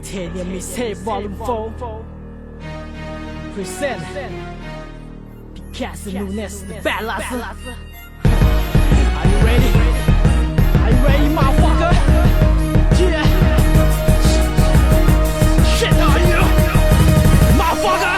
Mixtape Volume 4 Present Picasso Nunes The Ballas Are you ready? Are you ready motherfucker? Yeah Shit are you? Motherfucker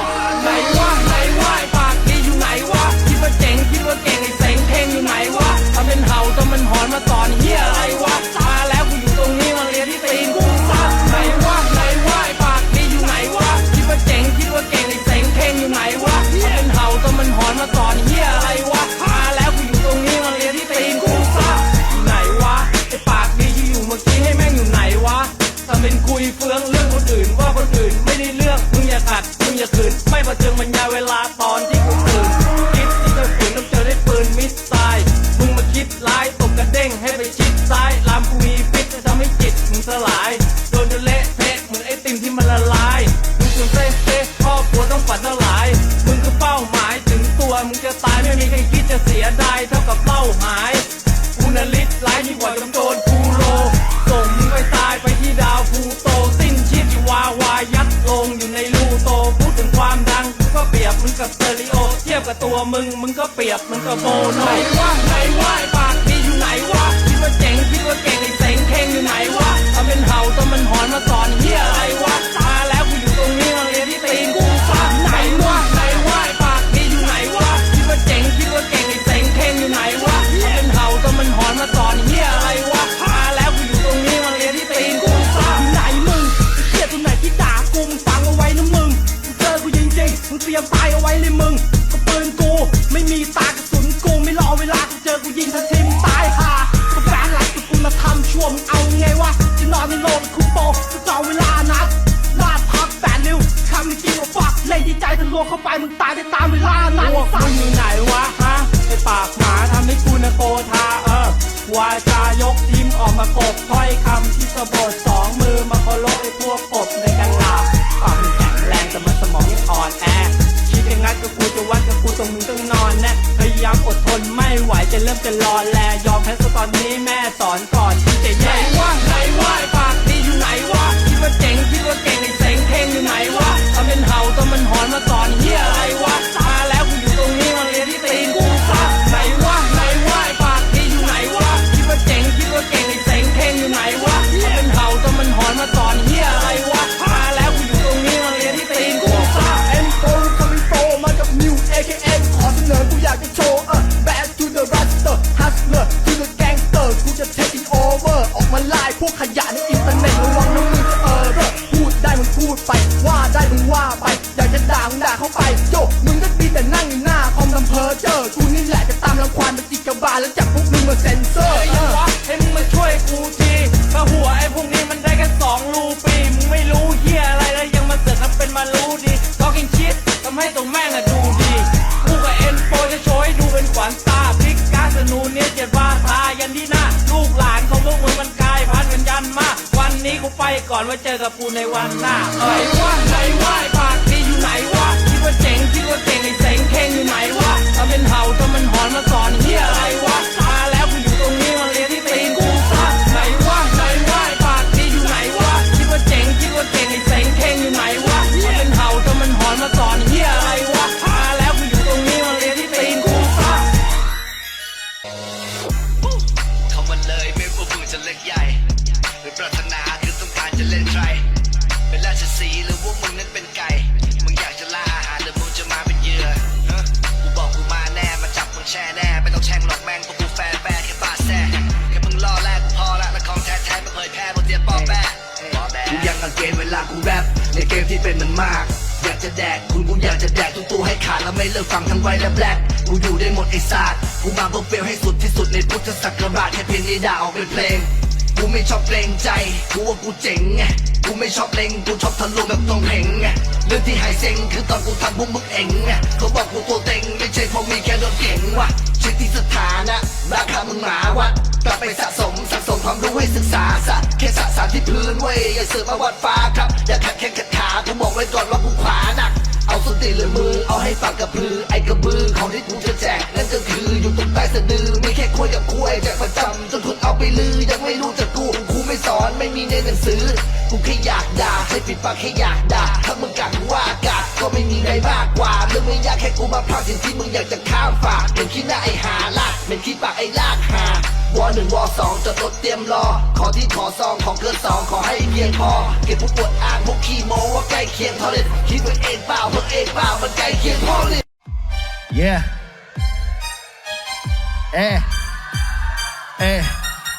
มึงกับเตอริโอ เทียบกับตัวมึง มึงก็เปรียบ มึงกับโมโนไหนวะไหนวะปากดีอยู่ไหนวะคิดว่าเจ๋งคิดว่าเก่งไอ้เสงเท่งอยู่ไหนวะทำเป็นเห่าต้องมันหอนมาสอนเฮียอะไรวะมาแล้วกูอยู่ตรงนี้มาเรียนที่ตีนกูซะไหนวะไหนวะปากดีอยู่ไหนวะคิดว่าเจ๋งคิดว่าเก่งไอ้เสงเท่งอยู่ไหนวะทำเป็นเห่าต้องมันหอนมาสอนเฮียอะไรวะมาแล้วกูอยู่ตรงนี้มาเรียนที่ตีนกูซะไหนมึงไอ้เหี้ยตัวไหนที่ด่ากูมึงฟังเอา เตรียมตายเอาไว้เลยมึงก็ปืนกู ไม่มีตากระสุนกูไม่รอเวลากูเจอกูยิงทันทีมึงตายห่าก็แฟนหลักสุดกูมาทำชั่วมึงเอาไงวะจะนอนในโรงคุกโปกูจองเวลานัดลาดพักแปดริ้วคำจริงว่าฟักเล่นที่ใจทะลวงเข้าไปมึงตายได้ตามเวลานัดพวกสัมึตงว์อยู่ไหนวะฮะไอปากหมาทำให้กูนะโกธาเออวาจายกทีมออกมากบถ้อยคำที่สะบด ไห จะเล่นใครเป็นราชสีห์หรือว่ามึงนั้นเป็นไก่ มึงอยากจะล่าอาหารหรือมึงจะมาเป็นเหยื่อฮะกูบอกกูมาแน่มาจับมึงแช่แน่ไม่ต้องแช่งหรอกแม่งเพราะกูแฟนแฟนแค่ปาแซ่แค่มึงล่อแรกกูพอละและของแท้แท้ๆมาเผยแพร่บนเตียนปอแปะกูยังกังเกณฑ์เวลากูแรปในเกมที่เป็นเหมันมากอยากจะแดกคุณกูอยากจะแดกทุกตัวให้ขาดแล้วไม่เลิกฟังทั้งไวและแบล็กกูอยู่ได้หมดไอ้ศาสตร์กูมาเพื่อเฟลให้สุดที่สุดในพุทธศักราชแค่เพียงนี้ด่าออกเป็นเพลง กูไม่ชอบเกรงใจ กูว่ากูเจ๋งไง กูไม่ชอบเล็ง กูชอบทะลุแบบตรงเพ่งไงเรื่องที่หายเซ็งคือตอนกูทำพวกมึงเองไงเขาบอกกูตัวเต็งไม่ใช่เพราะมีแค่รถเก่งว่ะเช็คที่สถานะราคามึงหมาวัดกลับไปสะสมสะสมความรู้ให้ศึกษาซะแค่สะสารที่พื้นเว้ยอย่าเสือกมาวัดฟ้าครับ อย่าขัดแข้งขัดขากูบอกไว้ก่อนว่ากูขวาหนักเอาสติหรือมือเอาให้ปากกระพือไอ้กระบือของที่กูจะแจกนั่นก็คืออยู่ตรงใต้สะดือไมีแค่คุยกับคุยแจก กูแค่อยากด่าให้ปิดปากแค่อยากด่าถ้ามึงกัดว่ากาดก็ไม่มีใครมากกว่าเรื่องไม่ยากแค่กูมาพากสิ่งที่มึงอยากจะข้ามฝากเป็นขี้หน้าไอ้หาลากเป็นขี้ปากไอ้ลากหาวอหนึ่งวอสองจดรถเตรียมรอ ขอที่ขอซองของเกินสองขอให้เพียงพอ เก็บพวกปวดอ่างพวกขี้โมว่าใกล้เคียงเท่าเด็ดคิดว่าเองเปล่าพวกเองเปล่ามันใกล้เคียงพอเลย Yeah เอ๊ะ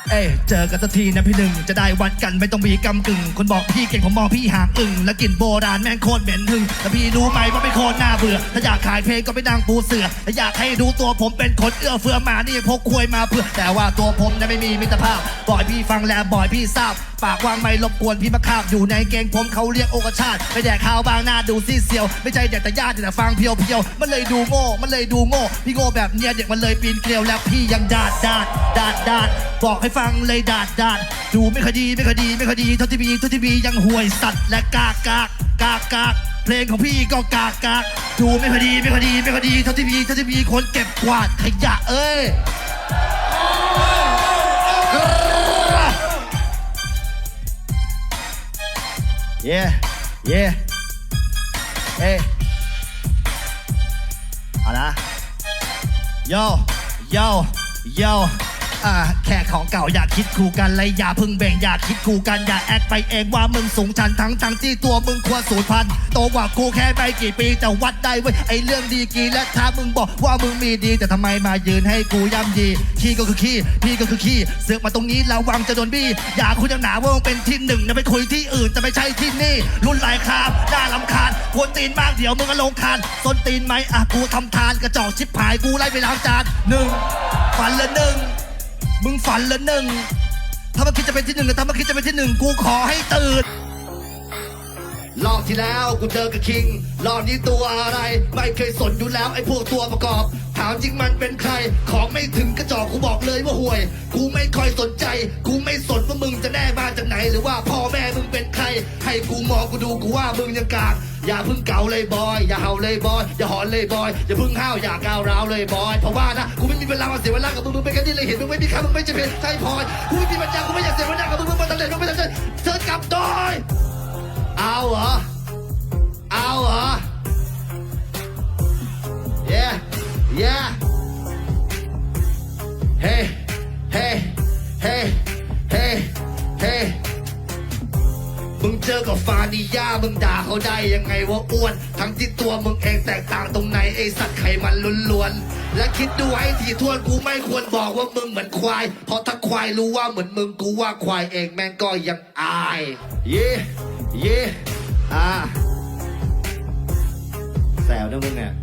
เอ้เอ๊ะเจอกันสักทีนะพี่หนึ่งจะได้วัดกันไม่ต้องมีกำกึ่ง คนบอกพี่เก่งผมมองพี่หางอึ่งแล้วกลิ่นโบราณแม่งโคตรเหม็นหึงแต่พี่รู้ไหมว่าไม่โคตรน่าเบื่อถ้าอยากขายเพลงก็ไปนั่งปูเสือถ้าอยากให้ดูตัวผมเป็นคนเอื้อเฟื้อมานี่พกควยมาเพื่อ แต่ว่าตัวผมเนี่ยไม่มีมิตรภาพบ่อยพี่ฟังแล้วบ่อยพี่ทราบ ปากวางไม่รบกวนพี่มาคาบอยู่ในเกงผมเขาเรียกโอกชาติไปแดกข้าวบางหน้าดูซีเซียว ไม่ใช่แดกแต่ญาติแต่ฟังเพียวเพียวมันเลยดูโง่มันเลยดูโง่พี่โง่แบบเนี้ยเด็กมันเลยปีนเกลียวแล้วพี่ยังดาดดาดดาดดาดบอกให้ฟังเลยดาดดาดดูไม่คดีไม่คดีไม่คดีเท่าที่มีเท่าที่มียังห่วยสัตว์และกากากกากากเพลงของพี่ก็กากากดูไม่คดีไม่คดีไม่คดีเท่าที่มีเท่าที่มีคนเก็บกวาดขยะเอ้ย Yeah, yeah, hey เอาละ yo yo yo อ่าแค่ของเก่าอย่าคิดคู่กันเลยอย่าพึ่งเบ่งอย่าคิดคู่กันอย่าแอคไปเองว่ามึงสูงชันทั้งทั้งที่ตัวมึงควรสูญพันธุ์โตกว่ากูแค่ไปกี่ปีแต่วัดได้เว้ยไอเรื่องดีกีและถ้ามึงบอกว่ามึงมีดีแต่ทำไมมายืนให้กูย่ำยีขี้ก็คือขี้พี่ก็คือขี้เสือกมาตรงนี้ระวังจะโดนบี้อย่าคุยจังหนาว่ามึงเป็นที่หนึ่งนะไปคุยที่อื่นจะไม่ใช่ที่นี่ รุ่นหลายคราบน่าลำคาญกวนตีนมากเดี๋ยวมึงก็ลงคานส้นตีนไหมอะกูทำทานกระจอกชิบหายกูไล่ไปล้างจานหนึ่งฝันละหนึ่ง มึงฝันละหนึ่ง ถ้ามันคิดจะเป็นที่หนึ่งถ้ามันคิดจะเป็นที่หนึ่งกูขอให้ตื่น รอบที่แล้วกูเจอกับคิง รอบนี้ตัวอะไร ไม่เคยสนอยู่แล้วไอ้พวกตัวประกอบ ถามจริงมันเป็นใคร ของไม่ถึงกระจอกกูบอกเลยว่าห่วย กูไม่ค่อยสนใจ กูไม่สนว่ามึงจะแน่มาจากไหนหรือว่าพ่อแม่ ให้กูมองกูดูกูว่ามึงยังกากอย่าพึ่งเก่าเลยบอย อย่าเห่าเลยบอย อย่าหอนเลยบอย อย่าพึ่งห้าวอย่าก้าวร้าวเลยบอย เพราะว่านะกูไม่มีเวลามาเสียเวลากับมึงมึงเป็นกันที่เลยเห็นมึงไม่มีค่ามึงไม่จะเป็นใช่พอยกูไม่มีปัญญากูไม่อยากเสียเวลากับมึงมึงมาตั้งแต่มึงไม่ตั้งใจเชิญกลับดอยเอาเหรอ มึงด่าเขาได้ยังไงว่าอ้วน ทั้งที่ตัวมึงเองแตกต่างตรงไหนไอสัตว์ไขมันล้วนๆ และคิดดูให้ทีทวนกูไม่ควรบอกว่ามึงเหมือนควาย เพราะถ้าควายรู้ว่าเหมือนมึงกูว่าควายเองแม่งก็ยังอาย เย่เย่อ่าแซวนะมึงเนี่ย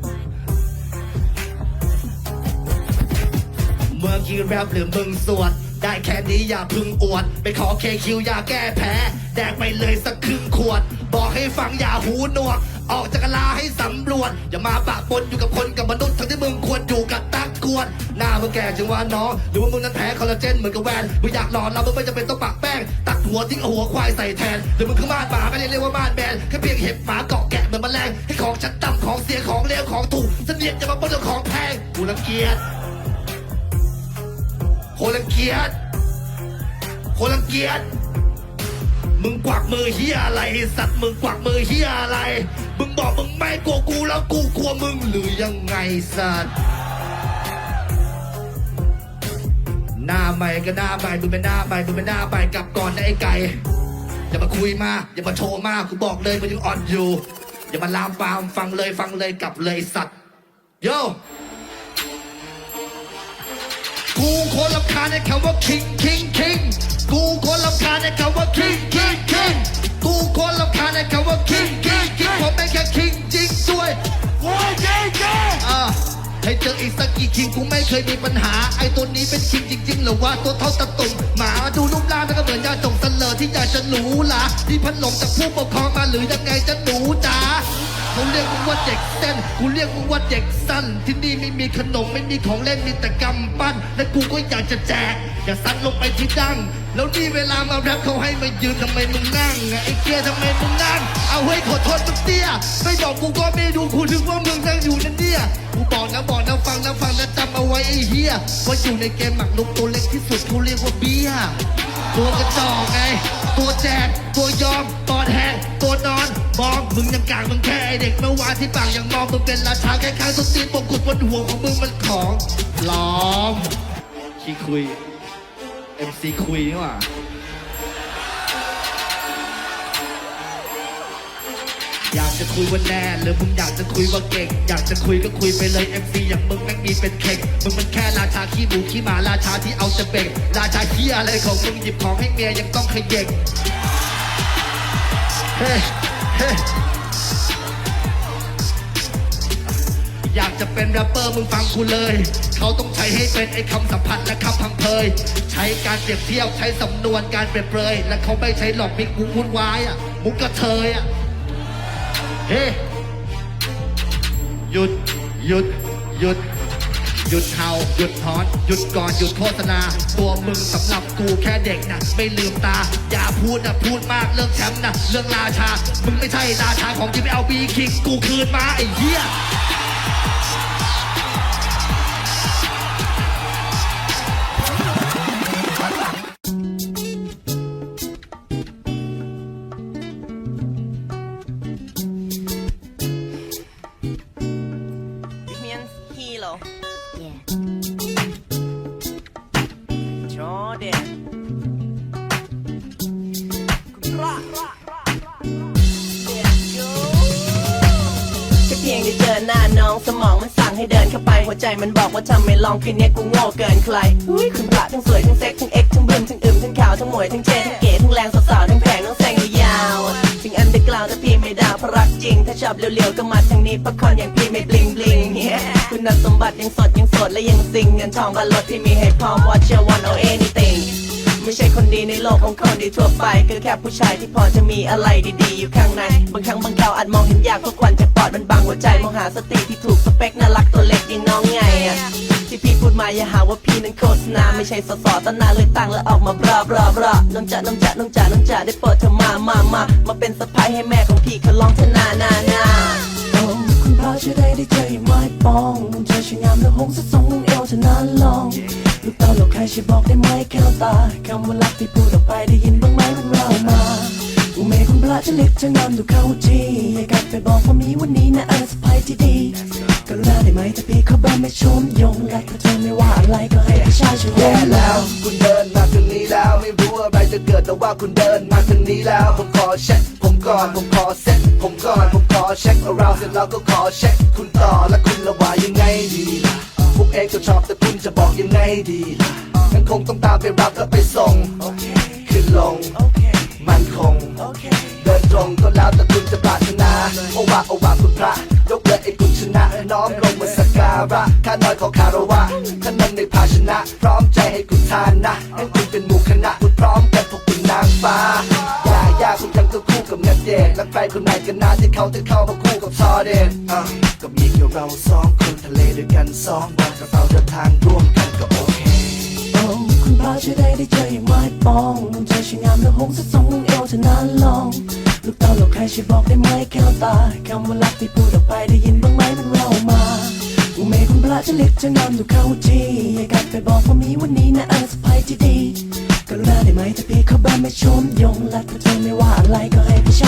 เมื่อกี้แรปหรือมึงสวดได้แค่นี้อย่าพึงอวด ไปขอเคคิวอย่าแก้แพ้ แดกไปเลยสักครึ่งขวด บอกให้ฟังอย่าหูหนวก ออกจากกะลาให้สำรวจ อย่ามาปะปนอยู่กับคนกับมนุษย์ทั้งที่มึงควรอยู่กับตักกวน หน้ามึงแก่จึงว่าน้องหรือว่ามึงนั้นแพ้คอลลาเจนเหมือนกับแวนมึงอยากหลอนเรามึงไม่จำเป็นต้องปะแป้ง ตักหัวทิ้งเอาหัวควายใส่แทนหรือมึงคือมาดหมาไม่ได้เรียกว่ามาดแบนแค่เพียงเห็บหมาเกาะแกะเหมือนแมลงให้ของชั้นต่ำของเสียของเลวของถูกเสนียดจะมาปนกับของแพงกูรังเกียจโคตรรังเกียจโคตรรังเกียจ มึงกวักมือเฮียอะไรไอ้สัตว์มึงกวักมือเฮียอะไร มึงบอกมึงไม่กลัวกูแล้วกูกลัวมึงหรือยังไงสัตว์หน้าใหม่ก็หน้าใหม่มึงเป็นหน้าใหม่มึงเป็นหน้าใหม่กลับก่อนนะไอ้ไก่อย่ามาคุยมากอย่ามาโชว์มากกูบอกเลยมันยังอ่อนอยู่อย่ามาลามปามฟังเลยฟังเลยกลับเลยสัตว์โย กูคนรำคาญในคำว่า king king king กูคนรำคาญในคำว่า king king king กูคนรำคาญในคำว่า king king king ผมเป็นแค่ king จริงด้วยโอ้ย king king อะให้เจออีกสักกี่คิงกูไม่เคยมีปัญหา ไอ้ตัวนี้เป็นคิงจริงๆหรือว่าตัวเท่าตะตุ่มหมาดูรูปร่างมันก็เหมือนยาจงเสลอที่อยากจะหนูหลาที่พันหลงจากผู้ปกครองมาหรือยังไงจะหนูจ๋า เขาเรียกมึงว่าเด็กเส้นกูเรียกมึงว่าเด็กสั้น ที่นี่ไม่มีขนมไม่มีของเล่นมีแต่กำปั้น และกูก็อยากจะแจกอยากซัดลงไปที่ดั้งแล้วนี่เวลามาแรปเขาให้มายืนทำไมมึงนั่งไอ้เกียร์ทำไมมึงนั่งเอาเฮ้ขอโทษมึงเตี้ยไม่บอกกูก็ไม่ดูกูนึกว่ามึงนั่งอยู่นั่นเนี่ยกูบอกนะบอกนะฟังนะฟังนะจำเอาไว้ไอ้เหี้ยว่าอยู่ในเกมหมักลุกตัวเล็กที่สุดเขาเรียกว่าเบี้ย ตัวกระจอกไง ตัวแจก ตัวยอมตอดแหกตัวนอนมองมึงยังกลางมึงแค่ไอเด็กเมื่อวานที่ปากยังมองมึงเป็นราชาแค่ข้างต้นตีนปกขุดบนหัวของมึงมันของปลอมขี้คุย MC คุยนี่หว่า อยากจะคุยว่าแน่หรือมึงอยากจะคุยว่าเก่ง อยากจะคุยก็คุยไปเลย MC อย่างมึงแม่งมีเป็นเข่งมึงมันแค่ราชาขี้หมูขี้หมาราชาที่เอาแต่เบ่งราชาขี้ยอะไรของมึงหยิบของให้เมียยังต้องขย่งเฮ้เฮ้อยากจะเป็นแรปเปอร์มึงฟังกูเลย เขาต้องใช้ให้เป็นไอ้คำสัมพันธ์และคำพังเพย ใช้การเปรียบเทียบใช้สำนวนการเปรียบเปรย และเขาไม่ใช้หลอกมิกมุกวุ่นวายอะ มุกกระเทยอะ เฮ้หยุดหยุดหยุดหยุดเทาหยุดถอน หยุดก่อนหยุดโฆษณา ตัวมึงสำหรับกูแค่เด็กนะไม่ลืมตา อย่าพูดนะพูดมากเรื่องแชมป์นะเรื่องราชา มึงไม่ใช่ราชาของที่ไม่เอาบีคิงกูคืนมาไอ้เหี้ย แค่เพียงได้เจอหน้าน้องสมองมันสั่งให้เดินเข้าไป หัวใจมันบอกว่าทำไม่ลองคืนนี้กูโง่เกินใครอุ้ยคุณพระทั้งสวยทั้งเซ็กทั้งเอ็กทั้งบึมทั้งอึมทั้งขาวทั้งหมวยทั้งเจทั้งเก๋ทั้งแรงสาวๆทั้งแผงทั้งแซงยาวๆถึงอันเดอร์กราวแต่พี่ไม่ดาวเพราะรักจริง ถ้าชอบเร็วๆก็มาทางนี้เพระคอนอย่างพี่ไม่บลิงบลิงคุณสมบัติยังสดยังสดและยังซิงเงินทองก็ลดที่มีให้พร้อม Watch your one or anything ไม่ใช่คนดีในโลกของคนดีทั่วไปคือแค่ผู้ชายที่พอจะมีอะไรดีๆ อยู่ข้างใน บางครั้งบางคราวอาจมองเห็นยากเพราะควันจากปอดมันบังหัวใจมองหาสติที่ถูกสเปคน่ารักตัวเล็กอย่างน้องไงอะที่พี่พูดมาอย่าหาว่าพี่นั้นโฆษณาไม่ใช่สสตนาเลยตั้งแล้วออกมาบลาบลาบลาน้องจ๋าน้องจ๋าน้องจ๋าน้องจ๋าได้โปรดเธอมามามามาเป็นสะพ้ายให้แม่ของพี่เขาลองเธอนานานาคุณพระช่วยได้ได้เจออย่าไม้ปองเธอช่วยงามและหงสะทรงเอวเธอนั้นลอง ลูกตาลูกใครช่วยบอกได้ไหมแค่ตาคำว่ารักที่พูดออกไปได้ยินบ้างไหมมันเรามาอุเมคุณพระจะเล็กจะงามดูเข้าทีให้กลับไปบอกว่ามีวันนี้นะอันสบายที่ดีกรุณาได้ไหมถ้าพี่เขาบ้าไม่ชมยงและถ้าเธอไม่ว่าอะไรก็ให้พี่ชายช่วยแย่แล้ว คุณเดินมาทางนี้แล้วไม่รู้อะไรจะเกิดแต่ว่าคุณเดินมาทางนี้แล้ว ผมขอเช็คผมก่อนผมขอเซ็ตผมก่อนผมขอเช็คเราเสร็จแล้วก็ขอเช็คคุณต่อและคุณละว่ายังไงดีล่ะ พวกเองก็ชอบแต่คุณจะบอกยังไงดีล่ะงั้นคงต้องตามไปรับแล้วไปส่งขึ้นลง มันคง เดินตรงก็แล้วแต่คุณจะปรารถนาโอวาโอวาคุณพระยกเลยไอ้คุณชนะน้อมลงมาสักการะข้าน้อยขอคารวะท่านนั้นในภาชนะ พร้อมใจให้คุณทานนะให้คุณเป็นหมู่คณะคุณพร้อมกันพวกคุณนางฟ้ายายาคุณยังต้องคู่กับนัก เดทและใครคนไหนกันนะที่เขาจะเข้ามาคู่กับทอเดนอะก็มีแค่เราสองคนทะเลด้วยกันสองวันกระเป๋าเดินทางร่วมกันก็โอเคโอ้คุณพระช่วยได้ได้เจออย่างไม้ปองมุมเธอช่วยงามและหงสะทรงนุ่งเอวเธอนั้นลอง ลูกตาลูกใครช่วยบอกได้ไหมแค่วตาคำว่ารักที่พูดออกไปได้ยินบ้างไหมมันเรามาอุเมคุณพระจะเล็กจะงามดูเข้าทีให้กลับไปบอกว่ามีวันนี้นะอันสบายที่ดีกรุณาได้ไหมถ้าพี่เขาบ้าไม่ชมยงและถ้าเธอไม่ว่าอะไรก็ให้พี่ชาย